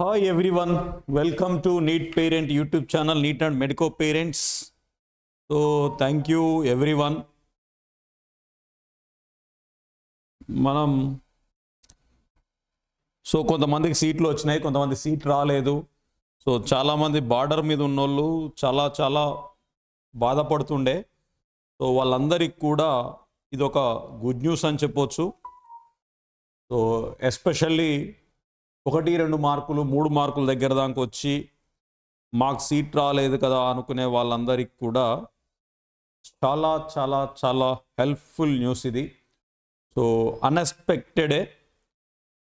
Hi everyone, welcome to NEET parent YouTube channel NEET and Medico parents so thank you everyone. మనం so కొంతమందికి సీట్లు వచ్చినాయి కొంతమంది seat రాలేదు. సో చాలామంది బార్డర్ మీద ఉన్నోళ్ళు చాలా చాలా బాధపడుతుండే. సో వాళ్ళందరికీ కూడా ఇది ఒక గుడ్ న్యూస్ అని చెప్పొచ్చు. సో ఎస్పెషల్లీ ఒకటి రెండు మార్కులు మూడు మార్కుల దగ్గర దాకా వచ్చి మాకు సీట్ రాలేదు కదా అనుకునే వాళ్ళందరికీ కూడా చాలా చాలా చాలా హెల్ప్ఫుల్ న్యూస్ ఇది. సో అన్ఎక్స్పెక్టెడే.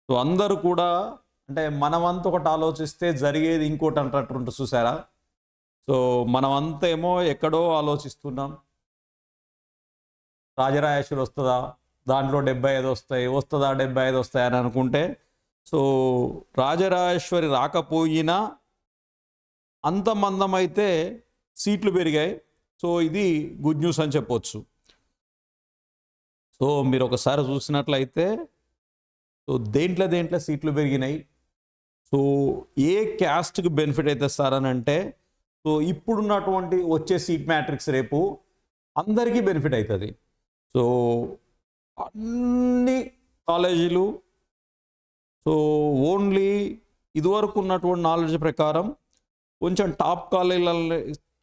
సో అందరూ కూడా అంటే మనమంతా ఒకటి ఆలోచిస్తే జరిగేది ఇంకోటి అంటట్టుంటుంది చూసారా? సో మనమంతా ఏమో ఎక్కడో ఆలోచిస్తున్నాం. రాజరాజేశ్వరి వస్తుందా? దాంట్లో డెబ్బై ఐదు వస్తాయి వస్తుందా డెబ్బై ఐదు వస్తాయి అని అనుకుంటే సో రాజరాజేశ్వరి రాకపోయినా అంత మందమైతే సీట్లు పెరిగాయి. సో ఇది గుడ్ న్యూస్ అని చెప్పొచ్చు. సో మీరు ఒకసారి చూసినట్లయితే సో దేంట్లో దేంట్లో సీట్లు పెరిగినాయి. సో ఏ క్యాస్ట్కి బెనిఫిట్ అయితే సార్ అని అంటే సో ఇప్పుడున్నటువంటి వచ్చే సీట్ మ్యాట్రిక్స్ రేపు అందరికీ బెనిఫిట్ అవుతుంది. సో అన్ని కాలేజీలు సో ఓన్లీ ఇదివరకు ఉన్నటువంటి నాలెడ్జ్ ప్రకారం కొంచెం టాప్ కాలేజీలలో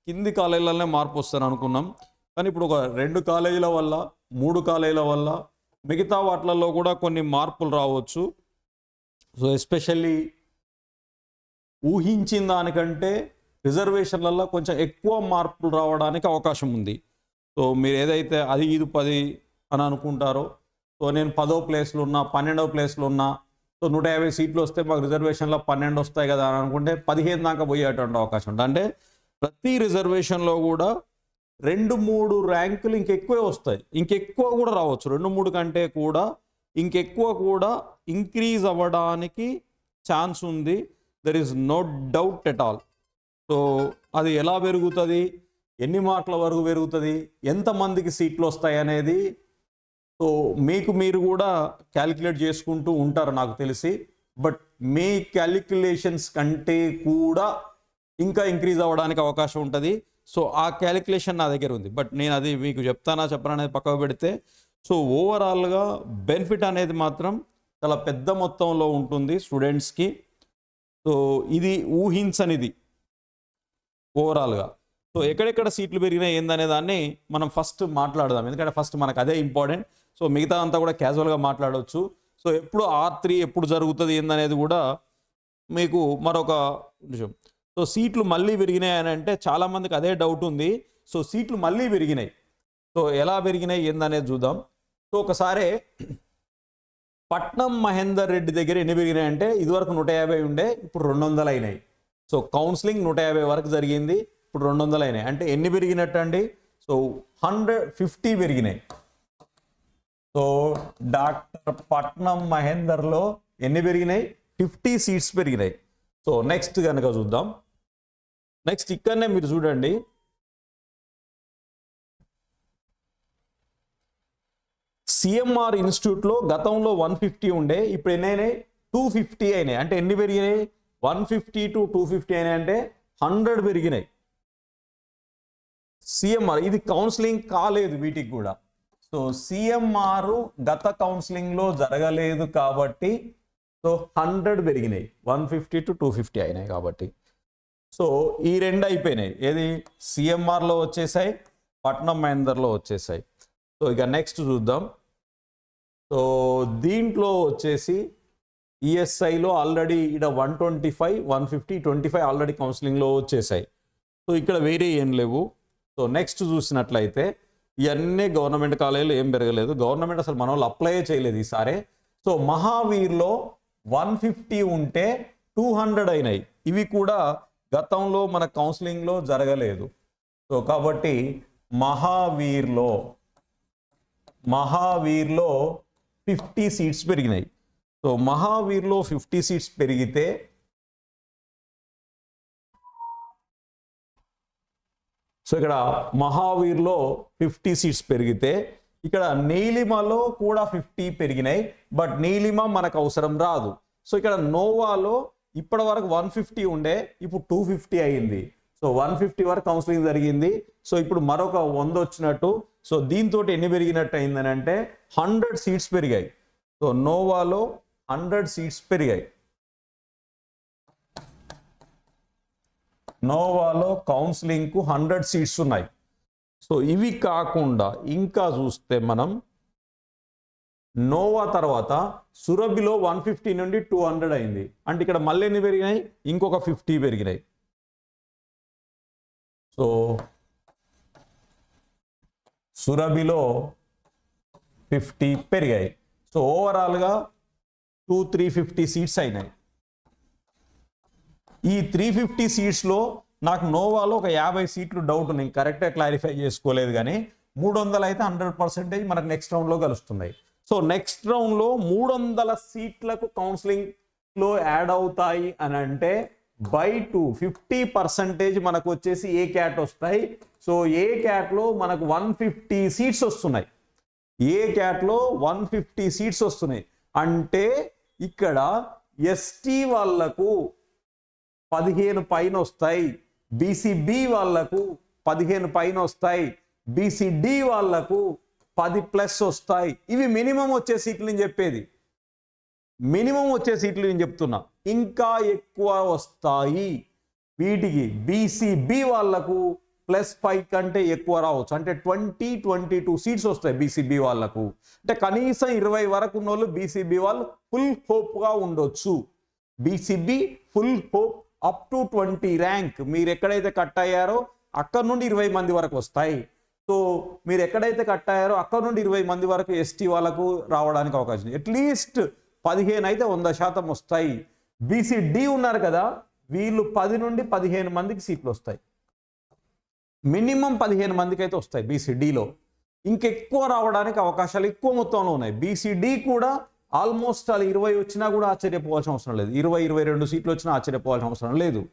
కింది కాలేజీలనే మార్పు వస్తాను అనుకున్నాం. కానీ ఇప్పుడు ఒక రెండు కాలేజీల వల్ల మూడు కాలేజీల వల్ల మిగతా వాటిలలో కూడా కొన్ని మార్పులు రావచ్చు. సో ఎస్పెషల్లీ ఊహించిన దానికంటే రిజర్వేషన్లలో కొంచెం ఎక్కువ మార్పులు రావడానికి అవకాశం ఉంది. సో మీరు ఏదైతే అది ఇది పది అని అనుకుంటారో సో నేను పదో ప్లేస్లో ఉన్నా పన్నెండవ ప్లేస్లో ఉన్నా సో నూట యాభై సీట్లు వస్తే మాకు రిజర్వేషన్లో పన్నెండు వస్తాయి కదా అని అనుకుంటే పదిహేను దాకా పోయేటువంటి అవకాశం ఉంటుంది అంటే ప్రతి రిజర్వేషన్లో కూడా రెండు మూడు ర్యాంకులు ఇంకెక్కువే వస్తాయి. ఇంకెక్కువ కూడా రావచ్చు. రెండు మూడు కంటే కూడా ఇంకెక్కువ కూడా ఇంక్రీజ్ అవ్వడానికి ఛాన్స్ ఉంది. There is no doubt at all so అది ఎలా పెరుగుతుంది? ఎన్ని మార్కుల వరకు పెరుగుతుంది? ఎంతమందికి సీట్లు వస్తాయి అనేది సో మీకు మీరు కూడా క్యాలిక్యులేట్ చేసుకుంటూ ఉంటారు నాకు తెలిసి. బట్ మీ క్యాలిక్యులేషన్స్ కంటే కూడా ఇంకా ఇంక్రీజ్ అవ్వడానికి అవకాశం ఉంటుంది. సో ఆ క్యాలిక్యులేషన్ నా దగ్గర ఉంది. బట్ నేను అది మీకు చెప్తానా చెప్పనా అనేది పక్కకు పెడితే సో ఓవరాల్గా బెనిఫిట్ అనేది మాత్రం చాలా పెద్ద మొత్తంలో ఉంటుంది స్టూడెంట్స్కి సో ఇది ఊహించనిది. ఓవరాల్గా సో ఎక్కడెక్కడ సీట్లు పెరిగినాయి ఏందనే దాన్ని మనం ఫస్ట్ మాట్లాడదాం. ఎందుకంటే ఫస్ట్ మనకు అదే ఇంపార్టెంట్ సో మిగతా అంతా కూడా క్యాజువల్గా మాట్లాడవచ్చు సో ఎప్పుడు ఆర్ త్రీ ఎప్పుడు జరుగుతుంది ఏందనేది కూడా మీకు మరొక విషయం సో సీట్లు మళ్ళీ పెరిగినాయి అని అంటే చాలామందికి అదే డౌట్ ఉంది. సో సీట్లు మళ్ళీ పెరిగినాయి సో ఎలా పెరిగినాయి ఏందనేది చూద్దాం. సో ఒకసారి పట్నం మహేందర్ రెడ్డి దగ్గర ఎన్ని పెరిగినాయి అంటే ఇదివరకు నూట యాభై ఉండే ఇప్పుడు రెండు వందలు అయినాయి సో కౌన్సిలింగ్ నూట యాభై వరకు జరిగింది ఇప్పుడు రెండు వందలు అయినాయి అంటే ఎన్ని పెరిగినట్టు అండి సో హండ్రెడ్ ఫిఫ్టీ పెరిగినాయి సో డాక్టర్ పట్నం మహేందర్లో ఎన్ని పెరిగినాయి? ఫిఫ్టీ సీట్స్ పెరిగినాయి. సో నెక్స్ట్ కనుక చూద్దాం. నెక్స్ట్ ఇక్కడనే మీరు చూడండి. సిఎంఆర్ ఇన్స్టిట్యూట్లో గతంలో వన్ ఫిఫ్టీ ఉండే ఇప్పుడు ఎన్ని అయినాయి? టూ ఫిఫ్టీ అయినాయి. అంటే ఎన్ని పెరిగినాయి? One fifty to two fifty అయినాయి అంటే హండ్రెడ్ పెరిగినాయి. సిఎంఆర్ ఇది కౌన్సిలింగ్ కాలేదు వీటికి కూడా. సో సిఎంఆర్ గత కౌన్సిలింగ్లో జరగలేదు కాబట్టి సో హండ్రెడ్ పెరిగినాయి. One fifty to two fifty అయినాయి కాబట్టి. సో ఈ రెండు అయిపోయినాయి. ఏది? సిఎంఆర్లో వచ్చేసాయి పట్నం మహేందర్లో వచ్చేసాయి. సో ఇక నెక్స్ట్ చూద్దాం. సో దీంట్లో వచ్చేసి ఈఎస్ఐలో ఆల్రెడీ ఇక్కడ one twenty five one fifty twenty five already కౌన్సిలింగ్లో వచ్చేసాయి. సో ఇక్కడ వేరే ఏం లేవు. సో నెక్స్ట్ చూసినట్లయితే ఇవన్నీ గవర్నమెంట్ కాలేజీలో ఏం పెరగలేదు. గవర్నమెంట్ అసలు మన వాళ్ళు అప్లై చేయలేదు ఈసారి. సో మహావీర్లో వన్ ఫిఫ్టీ ఉంటే టూ హండ్రెడ్ అయినాయి. ఇవి కూడా గతంలో మన కౌన్సిలింగ్లో జరగలేదు. సో కాబట్టి మహావీర్లో మహావీర్లో ఫిఫ్టీ సీట్స్ పెరిగినాయి. సో మహావీర్లో ఫిఫ్టీ సీట్స్ పెరిగితే సో ఇక్కడ మహావీర్లో ఫిఫ్టీ సీట్స్ పెరిగితే ఇక్కడ నీలిమలో కూడా ఫిఫ్టీ పెరిగినాయి బట్ నీలిమ మనకు అవసరం రాదు. సో ఇక్కడ నోవాలో ఇప్పటి వరకు వన్ ఫిఫ్టీ ఉండే ఇప్పుడు టూ ఫిఫ్టీ అయ్యింది సో వన్ ఫిఫ్టీ వరకు కౌన్సిలింగ్ జరిగింది. సో ఇప్పుడు మరొక వంద వచ్చినట్టు సో దీంతో ఎన్ని పెరిగినట్టు అయిందని అంటే హండ్రెడ్ సీట్స్ పెరిగాయి. సో నోవాలో హండ్రెడ్ సీట్స్ పెరిగాయి. నోవాలో కౌన్సిలింగ్కు హండ్రెడ్ సీట్స్ ఉన్నాయి. సో ఇవి కాకుండా ఇంకా చూస్తే మనం నోవా తర్వాత సురభిలో వన్ ఫిఫ్టీ నుండి టూ హండ్రెడ్ అయింది. అంటే ఇక్కడ మళ్ళీ ఎన్ని పెరిగినాయి? ఇంకొక ఫిఫ్టీ పెరిగినాయి. సో సురభిలో ఫిఫ్టీ పెరిగాయి. సో ఓవరాల్గా టూ త్రీ ఫిఫ్టీ సీట్స్ అయినాయి. ఈ త్రీ ఫిఫ్టీ సీట్స్లో నాకు నోవాలో ఒక యాభై సీట్లు డౌట్ ఉన్నాయి. కరెక్ట్గా క్లారిఫై చేసుకోలేదు కానీ మూడు వందలు అయితే హండ్రెడ్ పర్సెంటేజ్ మనకు నెక్స్ట్ రౌండ్లో కలుస్తున్నాయి. సో నెక్స్ట్ రౌండ్లో మూడు వందల సీట్లకు కౌన్సిలింగ్లో యాడ్ అవుతాయి అని అంటే బై టూ ఫిఫ్టీ పర్సెంటేజ్ మనకు వచ్చేసి ఏ క్యాట్ వస్తాయి? సో ఏ క్యాట్లో మనకు వన్ ఫిఫ్టీ సీట్స్ వస్తున్నాయి. ఏ క్యాట్లో వన్ ఫిఫ్టీ సీట్స్ వస్తున్నాయి. అంటే ఇక్కడ ఎస్టీ వాళ్ళకు పదిహేను పైన వస్తాయి. బీసీబీ వాళ్ళకు పదిహేను పైన వస్తాయి. బీసీడి వాళ్ళకు పది ప్లస్ వస్తాయి. ఇవి మినిమం వచ్చే సీట్లు నేను చెప్పేది. మినిమం వచ్చే సీట్లు నేను చెప్తున్నా. ఇంకా ఎక్కువ వస్తాయి. వీటికి బీసీబీ వాళ్ళకు ప్లస్ ఫైవ్ కంటే ఎక్కువ రావచ్చు. అంటే ట్వంటీ ట్వంటీ టూ సీట్స్ వస్తాయి బీసీబీ వాళ్ళకు అంటే కనీసం ఇరవై వరకు ఉన్న వాళ్ళు బీసీబీ వాళ్ళు ఫుల్ హోప్గా ఉండొచ్చు. BCB full hope up to twenty rank మీరు ఎక్కడైతే కట్ అయ్యారో అక్కడ నుండి ఇరవై మంది వరకు వస్తాయి. సో మీరు ఎక్కడైతే కట్ అయ్యారో అక్కడ నుండి ఇరవై మంది వరకు ఎస్టీ వాళ్ళకు రావడానికి అవకాశం ఉంది. అట్లీస్ట్ పదిహేను అయితే వంద శాతం వస్తాయి. బీసీడి ఉన్నారు కదా వీళ్ళు పది నుండి పదిహేను మందికి సీట్లు వస్తాయి. మినిమం పదిహేను మందికి అయితే వస్తాయి బీసీడీలో ఇంకెక్కువ రావడానికి అవకాశాలు ఎక్కువ మొత్తంలో ఉన్నాయి. బీసీడీ కూడా ఆల్మోస్ట్ అలా ఇరవై వచ్చినా కూడా ఆశ్చర్యపోవాల్సిన అవసరం లేదు. ఇరవై ఇరవై రెండు సీట్లు వచ్చినా ఆశ్చర్యపోవాల్సిన అవసరం లేదు.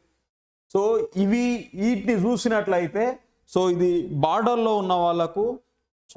సో ఇవి వీటిని చూసినట్లయితే సో ఇది బార్డర్లో ఉన్న వాళ్ళకు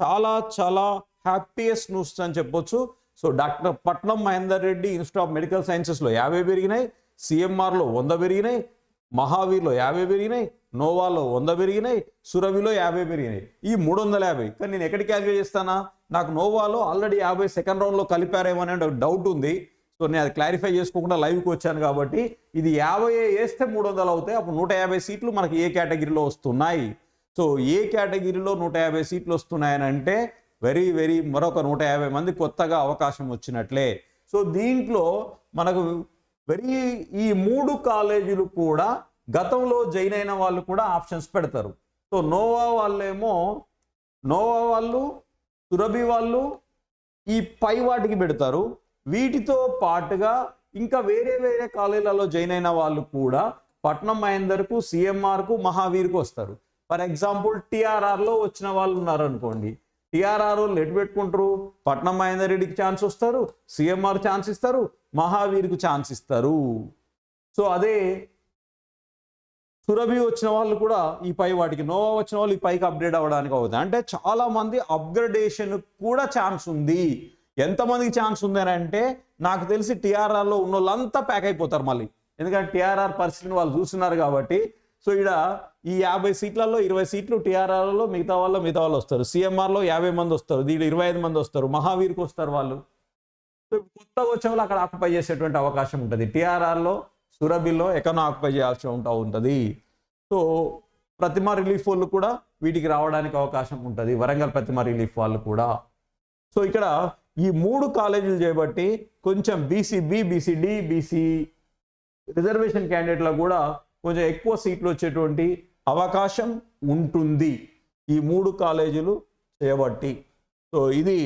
చాలా చాలా హ్యాపీయెస్ట్ న్యూస్ అని చెప్పొచ్చు. So doctor Patnam Mahender Reddy institute of medical సైన్సెస్లో యాభై పెరిగినాయి. సిఎంఆర్లో వంద పెరిగినాయి. మహావీర్లో యాభై పెరిగినాయి నోవాలో వంద పెరిగినాయి సురవిలో యాభై పెరిగినాయి. ఈ మూడు వందల యాభై. కానీ నేను ఎక్కడ క్యాల్కులేట్ చేస్తానా? నాకు నోవాలో ఆల్రెడీ యాభై సెకండ్ రౌండ్లో కలిపారేమో అనే డౌట్ ఉంది. సో నేను అది క్లారిఫై చేసుకోకుండా లైవ్కి వచ్చాను కాబట్టి ఇది యాభై వేస్తే మూడు వందలు అవుతాయి అప్పుడు నూట యాభై సీట్లు మనకి ఏ కేటగిరీలో వస్తున్నాయి? సో ఏ కేటగిరీలో నూట యాభై సీట్లు వస్తున్నాయని అంటే వెరీ వెరీ మరొక నూట యాభై మంది కొత్తగా అవకాశం వచ్చినట్లే. సో దీంట్లో మనకు వెరీ ఈ మూడు కాలేజీలు కూడా గతంలో జైన్ అయిన వాళ్ళు కూడా ఆప్షన్స్ పెడతారు. సో నోవా వాళ్ళేమో నోవా వాళ్ళు సురభి వాళ్ళు ఈ పై వాటికి పెడతారు. వీటితో పాటుగా ఇంకా వేరే వేరే కాలేజీలలో జాయిన్ అయిన వాళ్ళు కూడా పట్నం మహేందర్కు సిఎంఆర్కు మహావీర్కు వస్తారు. ఫర్ ఎగ్జాంపుల్ టిఆర్ఆర్లో వచ్చిన వాళ్ళు ఉన్నారు అనుకోండి టిఆర్ఆర్ వాళ్ళు ఎటు పెట్టుకుంటారు. పట్నం మహేందర్ రెడ్డికి ఛాన్స్ వస్తారు. సిఎంఆర్ ఛాన్స్ ఇస్తారు. మహావీర్కు ఛాన్స్ ఇస్తారు. సో అదే సురభి వచ్చిన వాళ్ళు కూడా ఈ పై వాటికి నోవా వచ్చిన వాళ్ళు ఈ పైకి అప్గ్రేడ్ అవ్వడానికి అవుతుంది అంటే చాలా మంది అప్గ్రేడేషన్ కూడా ఛాన్స్ ఉంది. ఎంతమందికి ఛాన్స్ ఉంది అని అంటే నాకు తెలిసి టీఆర్ఆర్లో ఉన్న వాళ్ళంతా ప్యాక్ అయిపోతారు మళ్ళీ. ఎందుకంటే టీఆర్ఆర్ పరిస్థితిని వాళ్ళు చూస్తున్నారు కాబట్టి. సో ఇక్కడ ఈ యాభై సీట్లలో ఇరవై సీట్లు టీఆర్ఆర్లో మిగతా వాళ్ళు మిగతా వాళ్ళు వస్తారు. సీఎంఆర్లో యాభై మంది వస్తారు. దీని ఇరవై ఐదు మంది వస్తారు. మహావీర్కి వస్తారు వాళ్ళు. కొత్తగా వచ్చే వాళ్ళు అక్కడ ఆక్యుపై చేసేటువంటి అవకాశం ఉంటుంది. టీఆర్ఆర్లో సురభిలో ఎక్కడో ఆక్యుపై చేయాల్సి ఉంటా ఉంటుంది. సో ప్రతిమ రిలీఫ్ వాళ్ళు కూడా వీటికి రావడానికి అవకాశం ఉంటుంది. వరంగల్ ప్రతిమ రిలీఫ్ వాళ్ళు కూడా. సో ఇక్కడ ఈ మూడు కాలేజీలు చేయబట్టి కొంచెం బీసీబీ బీసీడి బీసీ రిజర్వేషన్ క్యాండిడేట్లో కూడా కొంచెం ఎక్కువ సీట్లు వచ్చేటువంటి అవకాశం ఉంటుంది. ఈ మూడు కాలేజీలు చేయబట్టి సో ఇది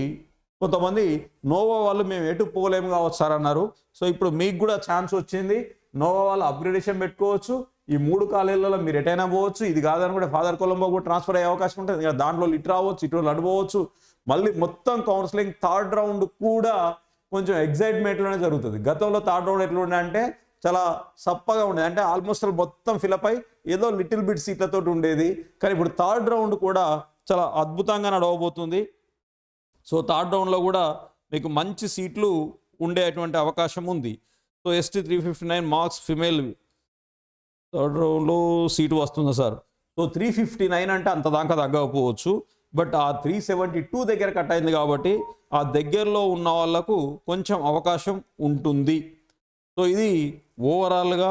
కొంతమంది నోవా వాళ్ళు మేము ఎటు పోలేము కావచ్చు సార్ అన్నారు. సో ఇప్పుడు మీకు కూడా ఛాన్స్ వచ్చింది. నోవా వాళ్ళు అప్గ్రేడేషన్ పెట్టుకోవచ్చు. ఈ మూడు కాలేజీలలో మీరు ఎటైనా పోవచ్చు. ఇది కాదని కూడా ఫాదర్ కొలంబో కూడా ట్రాన్స్ఫర్ అయ్యే అవకాశం ఉంటుంది. ఇంకా దాంట్లో ఇటు రావచ్చు ఇటు నడిపోవచ్చు మళ్ళీ మొత్తం కౌన్సిలింగ్ థర్డ్ రౌండ్ కూడా కొంచెం ఎగ్జైట్మెంట్లోనే జరుగుతుంది. గతంలో థర్డ్ రౌండ్ ఎట్లా ఉండే అంటే చాలా సప్పగా ఉండేది అంటే ఆల్మోస్ట్ మొత్తం ఫిలప్ అయి ఏదో లిటిల్ బిట్ సీట్లతో ఉండేది. కానీ ఇప్పుడు థర్డ్ రౌండ్ కూడా చాలా అద్భుతంగా నడవబోతుంది. సో థర్డ్ రౌండ్లో కూడా మీకు మంచి సీట్లు ఉండేటువంటి అవకాశం ఉంది. So ST three fifty nine marks female third రౌండ్లో సీటు వస్తుందా sir. So three fifty nine అంటే అంత దాకా తగ్గకపోవచ్చు. బట్ ఆ త్రీ సెవెంటీ టూ దగ్గర కట్ అయింది కాబట్టి ఆ దగ్గరలో ఉన్న వాళ్ళకు కొంచెం అవకాశం ఉంటుంది. సో ఇది ఓవరాల్గా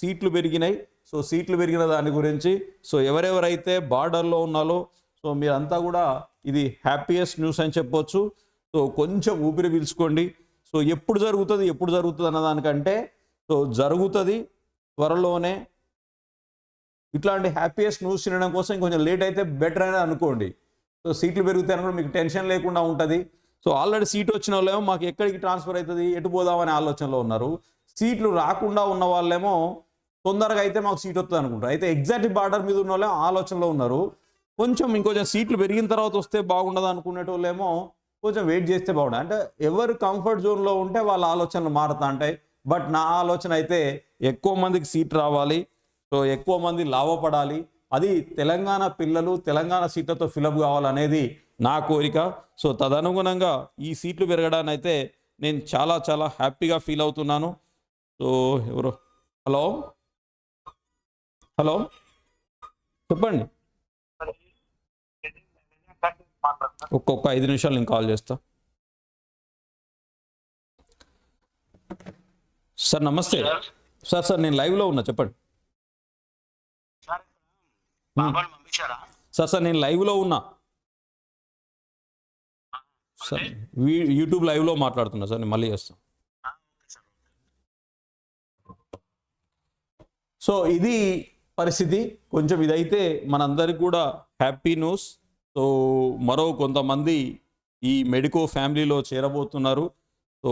సీట్లు పెరిగినాయి. సో సీట్లు పెరిగిన దాని గురించి. సో ఎవరెవరైతే బార్డర్లో ఉన్నాలో సో మీరంతా కూడా ఇది హ్యాపీయెస్ట్ న్యూస్ అని చెప్పొచ్చు. సో కొంచెం ఊపిరి పీల్చుకోండి. సో ఎప్పుడు జరుగుతుంది ఎప్పుడు జరుగుతుంది అన్న దానికంటే సో జరుగుతుంది త్వరలోనే. ఇట్లాంటి హ్యాపీయెస్ట్ న్యూస్ తినడం కోసం కొంచెం లేట్ అయితే బెటర్ అని అనుకోండి. సో సీట్లు పెరుగుతాయని కూడా మీకు టెన్షన్ లేకుండా ఉంటుంది. సో ఆల్రెడీ సీట్ వచ్చిన వాళ్ళేమో మాకు ఎక్కడికి ట్రాన్స్ఫర్ అవుతుంది ఎటు పోదామనే ఆలోచనలో ఉన్నారు. సీట్లు రాకుండా ఉన్న వాళ్ళేమో తొందరగా అయితే మాకు సీట్ వస్తుంది అనుకుంటారు అయితే ఎగ్జాక్ట్ బార్డర్ మీద ఉన్న వాళ్ళే ఆలోచనలో ఉన్నారు. కొంచెం ఇంకొంచెం సీట్లు పెరిగిన తర్వాత వస్తే బాగుండదు అనుకునేటోళ్ళేమో కొంచెం వెయిట్ చేస్తే బాగుండదు అంటే ఎవరు కంఫర్ట్ జోన్లో ఉంటే వాళ్ళ ఆలోచనలు మారుతా ఉంటాయి బట్ నా ఆలోచన అయితే ఎక్కువ మందికి సీట్ రావాలి. సో ఎక్కువ మంది లాభపడాలి. అది తెలంగాణ పిల్లలు తెలంగాణ సీట్లతో ఫిలప్ కావాలనేది నా కోరిక. సో తదనుగుణంగా ఈ సీట్లు పెరగడానికి అయితే నేను చాలా చాలా హ్యాపీగా ఫీల్ అవుతున్నాను. సో ఎవరు? హలో? హలో చెప్పండి. ఒక్కొక్క ఐదు నిమిషాలు నేను కాల్ చేస్తా. సార్ నమస్తే. సార్ సార్ నేను లైవ్లో ఉన్నా చెప్పండి. సార్ సార్ నేను లైవ్లో ఉన్నా. సార్ యూట్యూబ్ లైవ్లో మాట్లాడుతున్నా సార్ నేను మళ్ళీ చేస్తాను సార్ సో ఇది పరిస్థితి కొంచెం ఇదైతే మనందరికి కూడా హ్యాపీ న్యూస్. సో మరో కొంతమంది ఈ మెడికో ఫ్యామిలీలో చేరబోతున్నారు. సో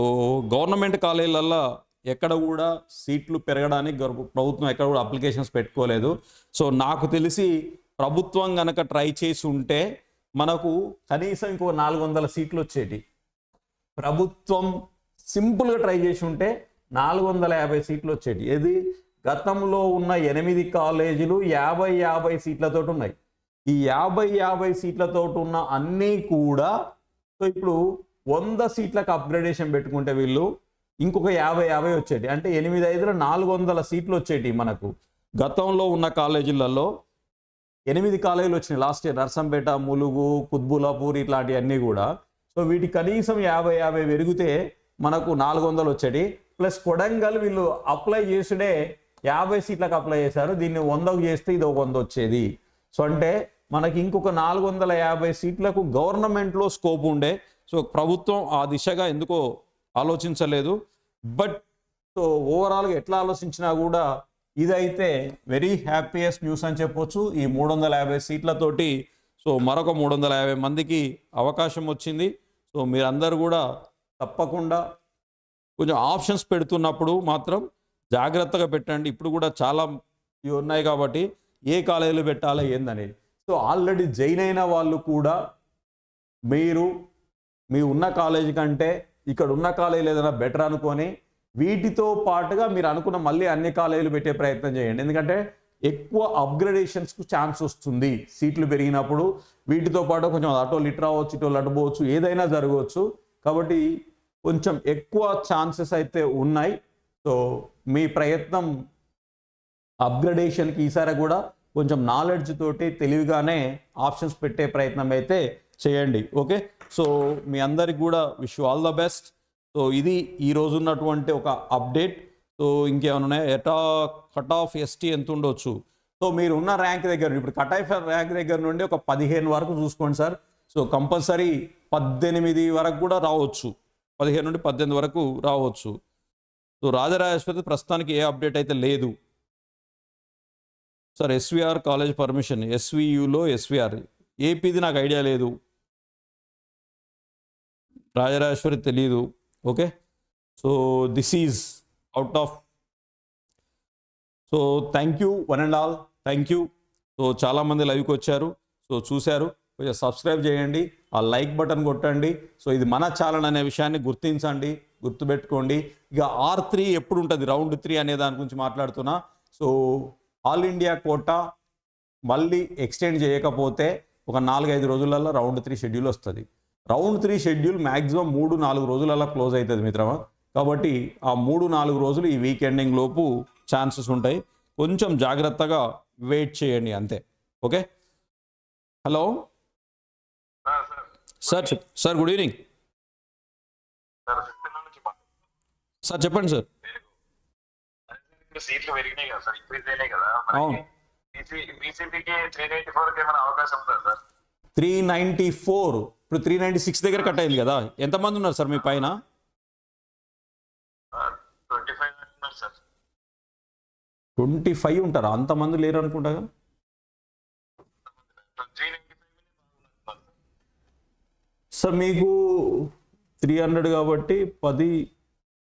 గవర్నమెంట్ కాలేజీలల్లో ఎక్కడ కూడా సీట్లు పెరగడానికి ప్రభుత్వం ఎక్కడ కూడా అప్లికేషన్స్ పెట్టుకోలేదు. సో నాకు తెలిసి ప్రభుత్వం కనుక ట్రై చేసి ఉంటే మనకు కనీసం ఇంకో నాలుగు వందల సీట్లు వచ్చేటి. ప్రభుత్వం సింపుల్గా ట్రై చేసి ఉంటే నాలుగు వందల యాభై సీట్లు వచ్చేటి. ఏది? గతంలో ఉన్న ఎనిమిది కాలేజీలు యాభై యాభై సీట్లతో ఉన్నాయి. ఈ యాభై యాభై సీట్లతో ఉన్న అన్నీ కూడా సో ఇప్పుడు వంద సీట్లకు అప్గ్రేడేషన్ పెట్టుకుంటే వీళ్ళు ఇంకొక యాభై యాభై వచ్చేటి అంటే ఎనిమిది ఐదులో నాలుగు వందల సీట్లు వచ్చేటి మనకు. గతంలో ఉన్న కాలేజీలలో ఎనిమిది కాలేజీలు వచ్చినాయి లాస్ట్ ఇయర్ నర్సంపేట ములుగు కుత్బులాపూర్ ఇట్లాంటివన్నీ కూడా. సో వీటి కనీసం యాభై యాభై పెరిగితే మనకు నాలుగు వందలు వచ్చేటి ప్లస్ కొడంగల్ వీళ్ళు అప్లై చేసుడే యాభై సీట్లకు అప్లై చేశారు దీన్ని వందకు చేస్తే ఇది ఒక వంద వచ్చేది. సో అంటే మనకి ఇంకొక నాలుగు వందల యాభై సీట్లకు గవర్నమెంట్లో స్కోప్ ఉండే. సో ప్రభుత్వం ఆ దిశగా ఎందుకో ఆలోచించలేదు. బట్ సో ఓవరాల్గా ఎట్లా ఆలోచించినా కూడా ఇదైతే వెరీ హ్యాపీయెస్ట్ న్యూస్ అని చెప్పొచ్చు. ఈ మూడు వందల యాభై సీట్లతోటి సో మరొక మూడు వందల యాభై మందికి అవకాశం వచ్చింది. సో మీరందరూ కూడా తప్పకుండా కొంచెం ఆప్షన్స్ పెడుతున్నప్పుడు మాత్రం జాగ్రత్తగా పెట్టండి. ఇప్పుడు కూడా చాలా ఇవి ఉన్నాయి కాబట్టి ఏ కాలేజీలో పెట్టాలో ఏందనేది. సో ఆల్రెడీ జైన్ అయిన వాళ్ళు కూడా మీరు మీ ఉన్న కాలేజీ కంటే ఇక్కడ ఉన్న కాలేజీలు ఏదైనా బెటర్ అనుకొని వీటితో పాటుగా మీరు అనుకున్న మళ్ళీ అన్ని కాలేజీలు పెట్టే ప్రయత్నం చేయండి. ఎందుకంటే ఎక్కువ అప్గ్రేడేషన్స్కు ఛాన్స్ వస్తుంది. సీట్లు పెరిగినప్పుడు వీటితో పాటు కొంచెం అటో లిటర్ అవ్వచ్చు ఇటో లడ్డు పోవచ్చు ఏదైనా జరగవచ్చు. కాబట్టి కొంచెం ఎక్కువ ఛాన్సెస్ అయితే ఉన్నాయి. సో మీ ప్రయత్నం అప్గ్రేడేషన్కి ఈసారి కూడా కొంచెం నాలెడ్జ్ తోటి తెలివిగానే ఆప్షన్స్ పెట్టే ప్రయత్నం అయితే చేయండి ఓకే? సో మీ అందరికి కూడా wish all the best so ఇది ఈ రోజు ఉన్నటువంటి ఒక అప్డేట్ సో ఇంకేమైనా ఉన్నాయి? ఎటా కట్ ఆఫ్ ఎస్టీ ఎంత ఉండొచ్చు? సో మీరు ఉన్న ర్యాంక్ దగ్గర ఇప్పుడు కట్ ఆఫ్ ర్యాంక్ దగ్గర నుండి ఒక పదిహేను వరకు చూసుకోండి సార్. సో కంపల్సరీ పద్దెనిమిది వరకు కూడా రావచ్చు. పదిహేను నుండి పద్దెనిమిది వరకు రావచ్చు. సో రాజరాజేశ్వరి ప్రస్తుతానికి ఏ అప్డేట్ అయితే లేదు. సార్ ఎస్విఆర్ కాలేజ్ పర్మిషన్ ఎస్వియులో ఎస్విఆర్. ఏపీది నాకు ఐడియా లేదు. రాజరాజేశ్వరి తెలియదు okay? So this is out of. So thank you one and all. Thank you. So చాలామంది లైవ్కి వచ్చారు. సో చూశారు. కొంచెం సబ్స్క్రైబ్ చేయండి. ఆ లైక్ బటన్ కొట్టండి. సో ఇది మన ఛానల్ అనే విషయాన్ని గుర్తించండి. గుర్తుపెట్టుకోండి. ఇక ఆర్ త్రీ ఎప్పుడు ఉంటుంది రౌండ్ త్రీ అనే దాని గురించి మాట్లాడుతున్నా. సో ఆల్ ఇండియా కోటా మళ్ళీ ఎక్స్టెండ్ చేయకపోతే ఒక నాలుగైదు రోజులలో రౌండ్ త్రీ షెడ్యూల్ వస్తుంది. రౌండ్ త్రీ షెడ్యూల్ మ్యాక్సిమం మూడు నాలుగు రోజులలో క్లోజ్ అవుతుంది మిత్రమా? కాబట్టి ఆ మూడు నాలుగు రోజులు ఈ వీక్ ఎండింగ్ లోపు ఛాన్సెస్ ఉంటాయి. కొంచెం జాగ్రత్తగా వెయిట్ చేయండి అంతే. Okay hello sir sir good evening sir చెప్పండి సార్. సీట్లు పెరిగినాయి కదా సార్ ఇంక్రీజ్ అయినాయి కదా. అవును. బీసీపీకి త్రీ నైన్టీ ఫోర్ ఏమైనా అవకాశం ఉందా సార్? త్రీ ఫోర్ ఇప్పుడు త్రీ నైంటీ సిక్స్ దగ్గర కట్ అయింది కదా. ఎంతమంది ఉన్నారు సార్ మీ పైన? ట్వంటీ ఫైవ్ ఉంటారా? అంతమంది లేరు అనుకుంటా నైన్టీ సార్. మీకు త్రీ హండ్రెడ్ కాబట్టి పది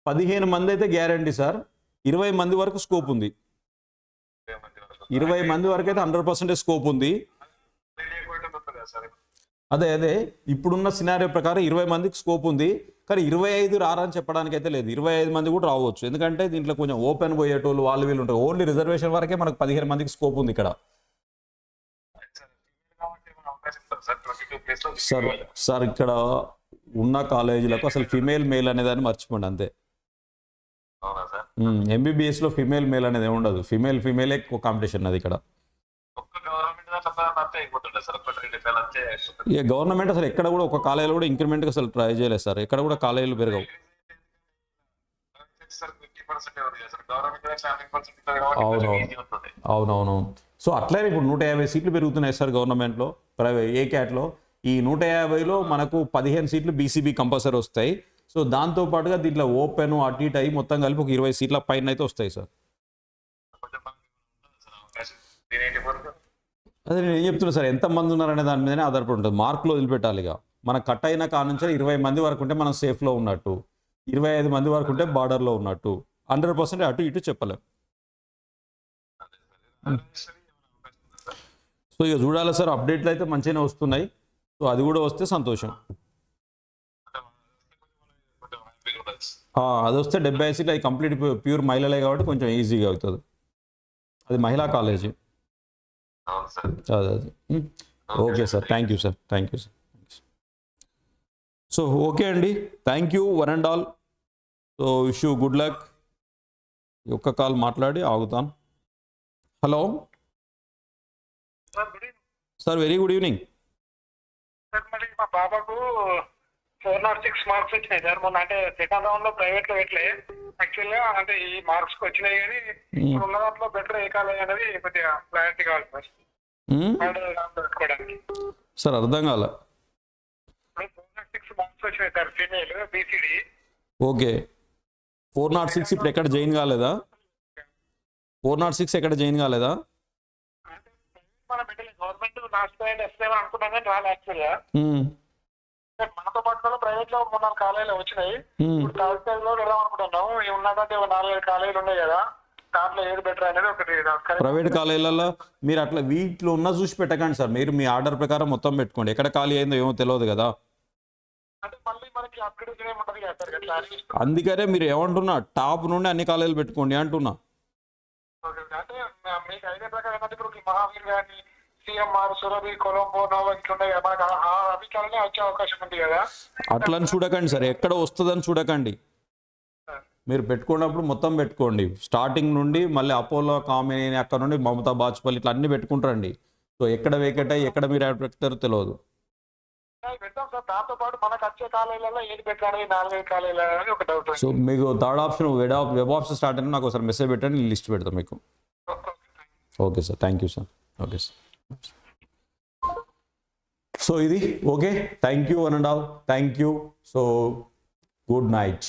పదిహేను మంది అయితే గ్యారంటీ సార్. ఇరవై మంది వరకు స్కోప్ ఉంది. ఇరవై మంది వరకు అయితే హండ్రెడ్ పర్సెంటేజ్ స్కోప్ ఉంది. అదే అదే. ఇప్పుడున్న సినారియో ప్రకారం ఇరవై మందికి స్కోప్ ఉంది. కానీ ఇరవై ఐదు రారని చెప్పడానికి అయితే లేదు. ఇరవై ఐదు మంది కూడా రావచ్చు. ఎందుకంటే దీంట్లో కొంచెం ఓపెన్ పోయేటోళ్ళు వాళ్ళు వీళ్ళు ఉంటారు. ఓన్లీ రిజర్వేషన్ వరకే మనకు పదిహేను మందికి స్కోప్ ఉంది ఇక్కడ. సార్ సార్ ఇక్కడ ఉన్న కాలేజీలకు అసలు ఫిమేల్ మేల్ అనేదాన్ని మర్చిపోండి అంతే. ఎంబీబీఎస్లో ఫిమేల్ మేల్ అనేది ఏమి ఉండదు. ఫిమేల్ ఫిమేలే ఎక్కువ కాంపిటీషన్ అది ఇక్కడ. ఇక గవర్నమెంట్ అసలు ఎక్కడ కూడా ఒక కాలేజీలో కూడా ఇంక్రిమెంట్కి అసలు ట్రై చేయలేదు సార్. ఎక్కడ కూడా కాలేజీలు పెరగవు. అవునవును. సో అట్లనే ఇప్పుడు నూట యాభై సీట్లు పెరుగుతున్నాయి సార్ గవర్నమెంట్లో ప్రైవేట్ ఏ క్యాట్లో. ఈ నూట యాభైలో మనకు పదిహేను సీట్లు బీసీబీ కంపల్సరీ వస్తాయి. సో దాంతో పాటుగా దీంట్లో ఓపెన్ అటు ఇటు అయ్యి మొత్తం కలిపి ఒక ఇరవై సీట్ల పైన అయితే వస్తాయి సార్. అదే నేను ఏం చెప్తున్నా సార్ ఎంతమంది ఉన్నారనే దాని మీదనే ఆధారపడి ఉంటుంది. మార్కులు వదిలిపెట్టాలి ఇక. మన కట్ అయిన కాడ నుంచి ఇరవై మంది వరకు ఉంటే మనం సేఫ్లో ఉన్నట్టు ఇరవై ఐదు మంది వరకు ఉంటే బార్డర్లో ఉన్నట్టు హండ్రెడ్ పర్సెంట్ అటు ఇటు చెప్పలేం. సో ఇక చూడాలి సార్ అప్డేట్లు అయితే మంచిగానే వస్తున్నాయి. సో అది కూడా వస్తే సంతోషం. అది వస్తే డెబ్బై సీట్లు అది కంప్లీట్ ప్యూర్ మహిళలే కాబట్టి కొంచెం ఈజీగా అవుతుంది. అది మహిళా కాలేజీ. అదే. Okay sir. Thank you sir. Thank you sir. So okay అండి. Thank you one and all. So wish you good luck. ఒక్క కాల్ మాట్లాడి ఆగుతాను. Hello. Sir very good evening. Sir మరి మా బాబాకు ఫోర్ నాట్ సిక్స్ మార్క్స్ వచ్చినాయి sir. మొన్న అంటే second రౌండ్లో ప్రైవేట్లో పెట్టలే. యాక్చువల్గా అంటే ఈ మార్క్స్ వచ్చినాయి కానీ ఇప్పుడు ఉన్న దాంట్లో బెటర్ ఏ కాలేజ్ అనేది కొద్దిగా క్లారిటీ కావాలి సార్. సార్ అర్థం కాల. ఇప్పుడు ఫోర్ నాట్ సిక్స్ మార్క్స్ వచ్చినాయి sir female BCD okay. Four not six ఇప్పుడు ఎక్కడ జాయిన్ కాలేదా? ఫోర్ నాట్ సిక్స్ ఎక్కడ జాయిన్ కాలేదా? గవర్నమెంట్ లాస్ట్ అనుకున్నాం కానీ మనతో పాటు ప్రైవేట్లో మూడు నాలుగు కాలేజీలు వచ్చినాయి. ఇప్పుడు థర్డ్ స్టేజ్లో పెడదాం అనుకుంటున్నాం. ఇవి ఉన్నదంటే ఒక నాలుగైదు కాలేజీలు ఉన్నాయి కదా దాంట్లో ఏది బెటర్ అనేది ఒకటి ప్రైవేట్ కాలేజీలలో మీరు అట్లా వీటిలో ఉన్న చూసి పెట్టకండి సార్. మీరు మీ ఆర్డర్ ప్రకారం మొత్తం పెట్టుకోండి. ఎక్కడ ఖాళీ అయిందో ఏమో తెలియదు కదా. అందుకనే మీరు ఏమంటున్నా టాప్ నుండి అన్ని కాలేజీలు పెట్టుకోండి అంటున్నా. అంటే మీకు ఐడియా ప్రకారం ఇప్పుడు మహావీర్ కానీ సిఎంఆర్ సురభి కొలంబో నోవా కదా మనకు ఆ- వచ్చే అవకాశం ఉంది కదా? అట్లని చూడకండి సార్. ఎక్కడ వస్తుందని చూడకండి. మీరు పెట్టుకున్నప్పుడు మొత్తం పెట్టుకోండి. స్టార్టింగ్ నుండి మళ్ళీ అపోలో కామినేని అక్కడ నుండి మమతా బాజ్పల్లి ఇట్లా అన్ని పెట్టుకుంటారండి. సో ఎక్కడ వేకెట్ అయ్యి ఎక్కడ మీరు యాడ్ పెడతారో తెలియదు. సో మీకు third option web web option start అయినా నాకు ఒకసారి మెసేజ్ పెట్టండి లిస్ట్ పెడతాం మీకు. Okay sir. Thank you sir. Okay sir. So ఇది okay thank you one and all thank you so good night